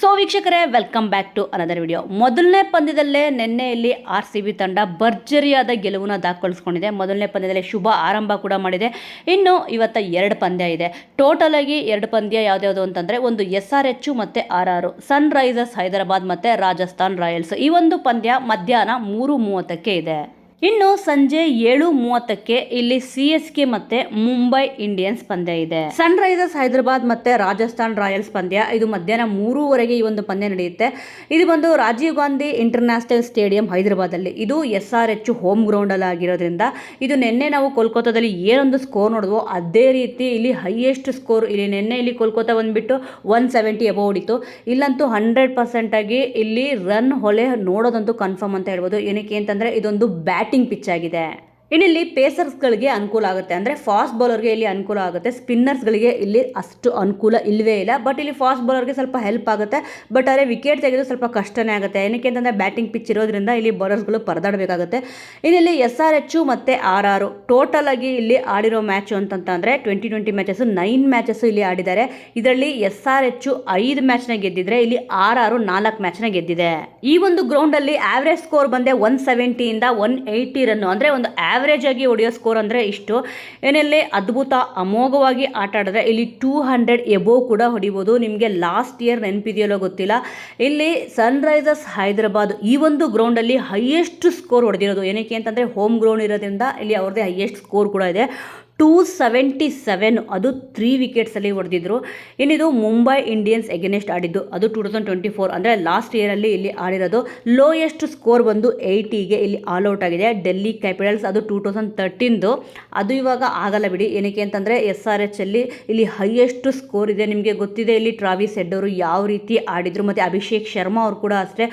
So ವೀಕ್ಷಕರೇ welcome back to another video ಮೊದಲನೇ ಪಂದ್ಯದಲ್ಲೇ ನಿನ್ನೆಯಲ್ಲಿ ಆರ್ ಸಿ ಬಿ ತಂಡ ಭರ್ಜರಿಯಾದ ಗೆಲುವನ್ನು ದಾಖಲಿಸ್ಕೊಂಡಿದೆ. ಮೊದಲನೇ ಪಂದ್ಯದಲ್ಲಿ ಶುಭ ಆರಂಭ ಕೂಡ ಮಾಡಿದೆ. ಇನ್ನು ಇವತ್ತ ಎರಡು ಪಂದ್ಯ ಇದೆ. ಟೋಟಲ್ ಆಗಿ ಎರಡು ಪಂದ್ಯ ಯಾವ್ದ್ಯಾವುದು ಅಂತಂದರೆ, ಒಂದು ಎಸ್ ಆರ್ ಎಚ್ ಮತ್ತು ಆರ್ ಆರು ಸನ್ ರೈಸರ್ಸ್ ಹೈದರಾಬಾದ್ ಮತ್ತು ರಾಜಸ್ಥಾನ್ ರಾಯಲ್ಸ್. ಈ ಒಂದು ಪಂದ್ಯ ಮಧ್ಯಾಹ್ನ ಮೂರು ಮೂವತ್ತಕ್ಕೆ ಇದೆ. ಇನ್ನು ಸಂಜೆ ಏಳು ಮೂವತ್ತಕ್ಕೆ ಇಲ್ಲಿ ಸಿ ಎಸ್ ಕೆ ಮತ್ತೆ ಮುಂಬೈ ಇಂಡಿಯನ್ಸ್ ಪಂದ್ಯ ಇದೆ. ಸನ್ ರೈಸರ್ಸ್ ಹೈದರಾಬಾದ್ ಮತ್ತೆ ರಾಜಸ್ಥಾನ್ ರಾಯಲ್ಸ್ ಪಂದ್ಯ. ಇದು ಮಧ್ಯಾಹ್ನ ಮೂರುವರೆಗೆ ಈ ಒಂದು ಪಂದ್ಯ ನಡೆಯುತ್ತೆ. ಇದು ಬಂದು ರಾಜೀವ್ ಗಾಂಧಿ ಇಂಟರ್ನ್ಯಾಷನಲ್ ಸ್ಟೇಡಿಯಂ ಹೈದರಾಬಾದ್ ಅಲ್ಲಿ ಇದು ಎಸ್ ಆರ್ ಎಚ್ ಹೋಮ್ ಗ್ರೌಂಡಲ್ಲಿ ಆಗಿರೋದ್ರಿಂದ ಇದು ನಿನ್ನೆ ನಾವು ಕೋಲ್ಕತ್ತಾದಲ್ಲಿ ಏನೊಂದು ಸ್ಕೋರ್ ನೋಡಿದ್ವೋ ಅದೇ ರೀತಿ ಇಲ್ಲಿ ಹೈಯೆಸ್ಟ್ ಸ್ಕೋರ್ ಇಲ್ಲಿ ನಿನ್ನೆ ಇಲ್ಲಿ ಕೋಲ್ಕತ್ತಾ ಬಂದ್ಬಿಟ್ಟು ಒನ್ ಸೆವೆಂಟಿ ಎಬೋ ಹೊಡಿತು ಇಲ್ಲಂತೂ ಹಂಡ್ರೆಡ್ ಪರ್ಸೆಂಟ್ ಆಗಿ ಇಲ್ಲಿ ರನ್ ಹೊಳೆ ನೋಡೋದಂತೂ ಕನ್ಫರ್ಮ್ ಅಂತ ಹೇಳ್ಬೋದು. ಏನಕ್ಕೆ ಅಂತಂದ್ರೆ ಇದೊಂದು ಬ್ಯಾಟಿಂಗ್ ಪಿಚ್ ಆಗಿದೆ. ಇನ್ನಿಲ್ಲಿ ಪೇಸರ್ಸ್ಗಳಿಗೆ ಅನುಕೂಲ ಆಗುತ್ತೆ. ಅಂದರೆ ಫಾಸ್ಟ್ ಬೌಲರ್ಗೆ ಇಲ್ಲಿ ಅನುಕೂಲ ಆಗುತ್ತೆ. ಸ್ಪಿನ್ನರ್ಸ್ಗಳಿಗೆ ಇಲ್ಲಿ ಅಷ್ಟು ಅನುಕೂಲ ಇಲ್ಲವೇ ಇಲ್ಲ. ಬಟ್ ಇಲ್ಲಿ ಫಾಸ್ಟ್ ಬೌಲರ್ಗೆ ಸ್ವಲ್ಪ ಹೆಲ್ಪ್ ಆಗುತ್ತೆ. ಬಟ್ ಆದರೆ ವಿಕೆಟ್ ತೆಗೆದು ಸ್ವಲ್ಪ ಕಷ್ಟನೇ ಆಗುತ್ತೆ. ಏನಕ್ಕೆ ಅಂತಂದರೆ ಬ್ಯಾಟಿಂಗ್ ಪಿಚ್ ಇರೋದ್ರಿಂದ ಇಲ್ಲಿ ಬೌಲರ್ಸ್ಗಳು ಪರದಾಡಬೇಕಾಗುತ್ತೆ. ಇನ್ನಿಲ್ಲಿ ಎಸ್ ಆರ್ ಎಚ್ ಮತ್ತು ಆರ್ ಆರು ಟೋಟಲ್ ಆಗಿ ಇಲ್ಲಿ ಆಡಿರೋ ಮ್ಯಾಚು ಅಂತಂತಂದರೆ twenty twenty matches, nine matches ಇಲ್ಲಿ ಆಡಿದ್ದಾರೆ. ಇದರಲ್ಲಿ ಎಸ್ ಆರ್ ಎಚ್ ಐದು ಮ್ಯಾಚ್ನ ಗೆದ್ದಿದ್ರೆ ಇಲ್ಲಿ ಆರ್ ಆರು ನಾಲ್ಕು ಮ್ಯಾಚ್ನ ಗೆದ್ದಿದೆ. ಈ ಒಂದು ಗ್ರೌಂಡಲ್ಲಿ ಆವ್ರೇಜ್ ಸ್ಕೋರ್ ಬಂದೆ ಒನ್ ಸೆವೆಂಟಿಯಿಂದ ಒನ್ ಏಯ್ಟಿ ರನ್ನು. ಅಂದರೆ ಒಂದು ಆವ್ರೇಜ್ ಆಗಿ ಹೊಡೆಯೋ ಸ್ಕೋರ್ ಅಂದರೆ ಇಷ್ಟು. ಏನಲ್ಲಿ ಅದ್ಭುತ, ಅಮೋಘವಾಗಿ ಆಟ ಆಡಿದ್ರೆ ಇಲ್ಲಿ ಟೂ ಹಂಡ್ರೆಡ್ ಎಬೋ ಕೂಡ ಹೊಡಿಬೋದು. ನಿಮಗೆ ಲಾಸ್ಟ್ ಇಯರ್ ನೆನಪಿದೆಯಲ್ಲೋ ಗೊತ್ತಿಲ್ಲ. ಇಲ್ಲಿ ಸನ್ರೈಸರ್ಸ್ ಹೈದರಾಬಾದ್ ಈ ಒಂದು ಗ್ರೌಂಡಲ್ಲಿ ಹೈಯೆಸ್ಟ್ ಸ್ಕೋರ್ ಹೊಡೆದಿರೋದು. ಏನಕ್ಕೆ ಅಂತಂದರೆ ಹೋಮ್ ಗ್ರೌಂಡ್ ಇರೋದ್ರಿಂದ ಇಲ್ಲಿ ಅವ್ರದ್ದೇ ಹೈಯೆಸ್ಟ್ ಸ್ಕೋರ್ ಕೂಡ ಇದೆ. ಟೂ ಸೆವೆಂಟಿ ಸೆವೆನ್ ಅದು ತ್ರೀ ವಿಕೆಟ್ಸಲ್ಲಿ ಹೊಡೆದಿದ್ರು. ಇನ್ನಿದು ಮುಂಬೈ ಇಂಡಿಯನ್ಸ್ ಎಗೇನೆಸ್ಟ್ ಆಡಿದ್ದು. ಅದು ಟೂ ತೌಸಂಡ್ ಟ್ವೆಂಟಿ ಫೋರ್ ಅಂದರೆ ಲಾಸ್ಟ್ ಇಯರಲ್ಲಿ ಇಲ್ಲಿ ಆಡಿರೋದು. ಲೋಯೆಸ್ಟ್ ಸ್ಕೋರ್ ಬಂದು ಏಯ್ಟಿಗೆ ಇಲ್ಲಿ ಆಲ್ ಔಟ್ ಆಗಿದೆ. ಡೆಲ್ಲಿ ಕ್ಯಾಪಿಟಲ್ಸ್ ಅದು ಟೂ ತೌಸಂಡ್ ತರ್ಟೀನ್ದು ಅದು ಇವಾಗ ಆಗಲ್ಲ ಬಿಡಿ. ಏನಕ್ಕೆ ಅಂತಂದರೆ ಎಸ್ ಆರ್ ಎಚ್ ಅಲ್ಲಿ ಇಲ್ಲಿ ಹೈಯೆಸ್ಟ್ ಸ್ಕೋರ್ ಇದೆ. ನಿಮಗೆ ಗೊತ್ತಿದೆ, ಇಲ್ಲಿ ಟ್ರಾವಿಸ್ ಹೆಡ್ ಅವರು ಯಾವ ರೀತಿ ಆಡಿದರು, ಮತ್ತು ಅಭಿಷೇಕ್ ಶರ್ಮಾ ಅವರು ಕೂಡ ಅಷ್ಟೇ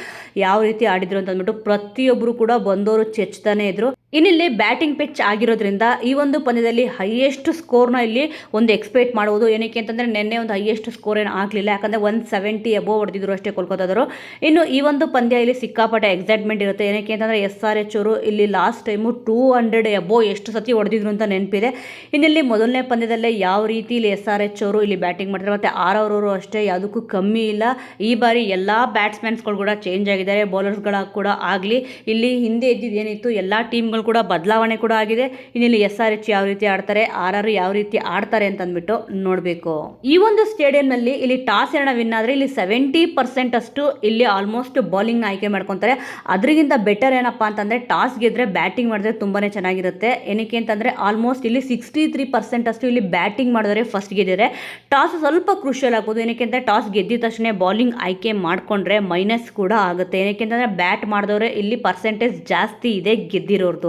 ಯಾವ ರೀತಿ ಆಡಿದ್ರು ಅಂತ ಅಂದ್ಬಿಟ್ಟು ಪ್ರತಿಯೊಬ್ಬರು ಕೂಡ ಬಂದವರು ಚೆಚ್ತಾನೆ ಇದ್ರು. ಇನ್ನಿಲ್ಲಿ ಬ್ಯಾಟಿಂಗ್ ಪಿಚ್ ಆಗಿರೋದ್ರಿಂದ ಈ ಒಂದು ಪಂದ್ಯದಲ್ಲಿ ಹೈಯೆಸ್ಟ್ ಸ್ಕೋರ್ನ ಇಲ್ಲಿ ಒಂದು ಎಕ್ಸ್ಪೆಕ್ಟ್ ಮಾಡುವುದು. ಏನಕ್ಕೆ ಅಂತಂದರೆ ನಿನ್ನೆ ಒಂದು ಹೈಯೆಸ್ಟ್ ಸ್ಕೋರ್ ಏನು ಆಗಲಿಲ್ಲ. ಯಾಕಂದರೆ ಒನ್ ಸೆವೆಂಟಿ ಅಬೋವ್ ಹೊಡೆದಿದ್ರು ಅಷ್ಟೇ ಕೋಲ್ಕತ್ತಾದವರು. ಇನ್ನು ಈ ಒಂದು ಪಂದ್ಯ ಇಲ್ಲಿ ಸಿಕ್ಕಾಪಟ್ಟೆ ಎಕ್ಸೈಟ್ಮೆಂಟ್ ಇರುತ್ತೆ. ಏನಕ್ಕೆ ಅಂತಂದರೆ ಎಸ್ ಆರ್ ಎಚ್ ಅವರು ಇಲ್ಲಿ last time two hundred above ಎಷ್ಟು ಸತಿ ಹೊಡೆದಿದ್ರು ಅಂತ ನೆನಪಿದೆ. ಇನ್ನಿಲ್ಲಿ ಮೊದಲನೇ ಪಂದ್ಯದಲ್ಲೇ ಯಾವ ರೀತಿ ಇಲ್ಲಿ ಎಸ್ ಆರ್ ಎಚ್ ಅವರು ಇಲ್ಲಿ ಬ್ಯಾಟಿಂಗ್ ಮಾಡ್ತಾರೆ. ಮತ್ತು ಆರ್ ಅವರು ಅಷ್ಟೇ ಯಾವುದಕ್ಕೂ ಕಮ್ಮಿ ಇಲ್ಲ. ಈ ಬಾರಿ ಎಲ್ಲ ಬ್ಯಾಟ್ಸ್ಮನ್ಸ್ಗಳು ಕೂಡ ಚೇಂಜ್ ಆಗಿದ್ದಾರೆ. ಬೌಲರ್ಸ್ಗಳ ಕೂಡ ಆಗಲಿ. ಇಲ್ಲಿ ಹಿಂದೆ ಇದ್ದಿದ್ದು ಏನಿತ್ತು? ಎಲ್ಲ ಟೀಮ್ಗಳು ಕೂಡ ಬದಲಾವಣೆ ಕೂಡ ಆಗಿದೆ. ಇನ್ನಿಲ್ಲಿ ಎಸ್ ಆರ್ ಎಚ್ ಯಾವ ರೀತಿ ಆಡ್ತಾರೆ, ಆರ್ ಆರ್ ಯಾವ ರೀತಿ ಆಡ್ತಾರೆ ಅಂತ ಅಂದ್ಬಿಟ್ಟು ನೋಡಬೇಕು. ಈ ಒಂದು ಸ್ಟೇಡಿಯಂನಲ್ಲಿ ಇಲ್ಲಿ ಟಾಸ್ ಏನ ವಿನ್ ಆದರೆ ಇಲ್ಲಿ ಸೆವೆಂಟಿ ಪರ್ಸೆಂಟ್ ಅಷ್ಟು ಇಲ್ಲಿ ಆಲ್ಮೋಸ್ಟ್ ಬೌಲಿಂಗ್ ಆಯ್ಕೆ ಮಾಡ್ಕೊತಾರೆ. ಅದರಿಗಿಂತ ಬೆಟರ್ ಏನಪ್ಪ ಅಂತಂದರೆ ಟಾಸ್ ಗೆದ್ರೆ ಬ್ಯಾಟಿಂಗ್ ಮಾಡಿದ್ರೆ ತುಂಬಾ ಚೆನ್ನಾಗಿರುತ್ತೆ. ಏನಕ್ಕೆ ಅಂತಂದರೆ ಆಲ್ಮೋಸ್ಟ್ ಇಲ್ಲಿ ಸಿಕ್ಸ್ಟಿ ತ್ರೀ ಪರ್ಸೆಂಟ್ ಅಷ್ಟು ಇಲ್ಲಿ ಬ್ಯಾಟಿಂಗ್ ಮಾಡಿದರೆ ಫಸ್ಟ್ ಗೆದ್ದಿದ್ದಾರೆ ಟಾಸ್ ಸ್ವಲ್ಪ ಕ್ರೂಷಿಯಲ್ ಆಗ್ಬೋದು. ಏನಕ್ಕೆ ಅಂತ ಟಾಸ್ ಗೆದ್ದಿದ ತಕ್ಷಣ ಬೌಲಿಂಗ್ ಆಯ್ಕೆ ಮಾಡಿಕೊಂಡ್ರೆ ಮೈನಸ್ ಕೂಡ ಆಗುತ್ತೆ. ಏನಕ್ಕೆ ಅಂತಂದರೆ ಬ್ಯಾಟ್ ಮಾಡಿದವ್ರೆ ಇಲ್ಲಿ ಪರ್ಸೆಂಟೇಜ್ ಜಾಸ್ತಿ ಇದೆ ಗೆದ್ದಿರೋರ್ದು.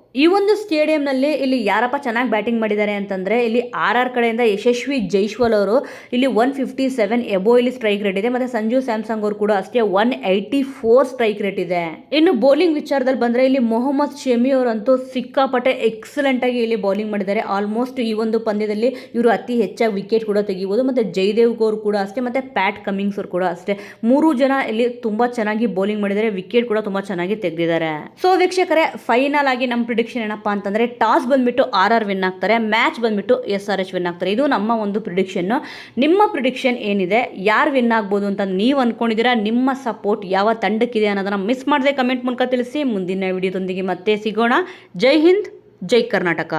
ಈ ಒಂದು ಸ್ಟೇಡಿಯಂನಲ್ಲಿ ಇಲ್ಲಿ ಯಾರಪ್ಪ ಚೆನ್ನಾಗಿ ಬ್ಯಾಟಿಂಗ್ ಮಾಡಿದ್ದಾರೆ ಅಂತಂದರೆ ಇಲ್ಲಿ ಆರ್ ಆರ್ ಕಡೆಯಿಂದ ಯಶಸ್ವಿ ಜೈಶ್ವಲ್ ಅವರು. ಇಲ್ಲಿ ಒನ್ ಫಿಫ್ಟಿ ಸೆವೆನ್ ಎಬೋ ಇಲ್ಲಿ ಸ್ಟ್ರೈಕ್ ರೇಟ್ ಇದೆ. ಮತ್ತು ಸಂಜು ಸ್ಯಾಮ್ಸಂಗ್ ಅವರು ಕೂಡ ಅಷ್ಟೇ one eighty four strike rate ಇದೆ. ಇನ್ನು ಬೌಲಿಂಗ್ ವಿಚಾರದಲ್ಲಿ ಬಂದರೆ ಇಲ್ಲಿ ಮೊಹಮ್ಮದ್ ಶಮಿ ಅವರಂತೂ ಸಿಕ್ಕಾಪಟ್ಟೆ ಎಕ್ಸಲೆಂಟ್ ಆಗಿ ಇಲ್ಲಿ ಬೌಲಿಂಗ್ ಮಾಡಿದ್ದಾರೆ. ಆಲ್ಮೋಸ್ಟ್ ಈ ಒಂದು ಪಂದ್ಯದಲ್ಲಿ ಇವರು ಅತಿ ಹೆಚ್ಚಾಗಿ ವಿಕೆಟ್ ಕೂಡ ತೆಗಿಬೋದು. ಮತ್ತು ಜಯದೇವ್ ಅವರು ಕೂಡ ಅಷ್ಟೇ, ಮತ್ತು ಪ್ಯಾಟ್ ಕಮಿಂಗ್ಸ್ ಅವರು ಕೂಡ ಅಷ್ಟೇ. ಮೂರು ಜನ ಇಲ್ಲಿ ತುಂಬ ಚೆನ್ನಾಗಿ ಬೌಲಿಂಗ್ ಮಾಡಿದ್ದಾರೆ. ವಿಕೆಟ್ ಕೂಡ ತುಂಬ ಚೆನ್ನಾಗಿ ತೆಗೆದಿದ್ದಾರೆ. ಸೊ ವೀಕ್ಷಕರೇ ಫೈನಲ್ ಆಗಿ ನಮ್ಮ ಪ್ರಿಡಿಕ್ಷನ್ ಏನಪ್ಪ ಅಂತಂದರೆ ಟಾಸ್ ಬಂದ್ಬಿಟ್ಟು ಆರ್ ಆರ್ ವಿನ್ ಆಗ್ತಾರೆ ಮ್ಯಾಚ್ ಬಂದ್ಬಿಟ್ಟು ಎಸ್ ಆರ್ ಎಚ್ ವಿನ್ ಆಗ್ತಾರೆ. ಇದು ನಮ್ಮ ಒಂದು ಪ್ರಿಡಿಕ್ಷನ್ನು ನಿಮ್ಮ ಪ್ರಿಡಿಕ್ಷನ್ ಏನಿದೆ? ಯಾರು ವಿನ್ ಆಗ್ಬೋದು ಅಂತ ನೀವು ಅಂದ್ಕೊಂಡಿದ್ದೀರಾ ನಿಮ್ಮ ಸಪೋರ್ಟ್ ಯಾವ ತಂಡಕ್ಕಿದೆ ಅನ್ನೋದನ್ನು ಮಿಸ್ ಮಾಡದೆ ಕಮೆಂಟ್ ಮೂಲಕ ತಿಳಿಸಿ. ಮುಂದಿನ ವಿಡಿಯೋದೊಂದಿಗೆ ಮತ್ತೆ ಸಿಗೋಣ. ಜೈ ಹಿಂದ್, ಜೈ ಕರ್ನಾಟಕ.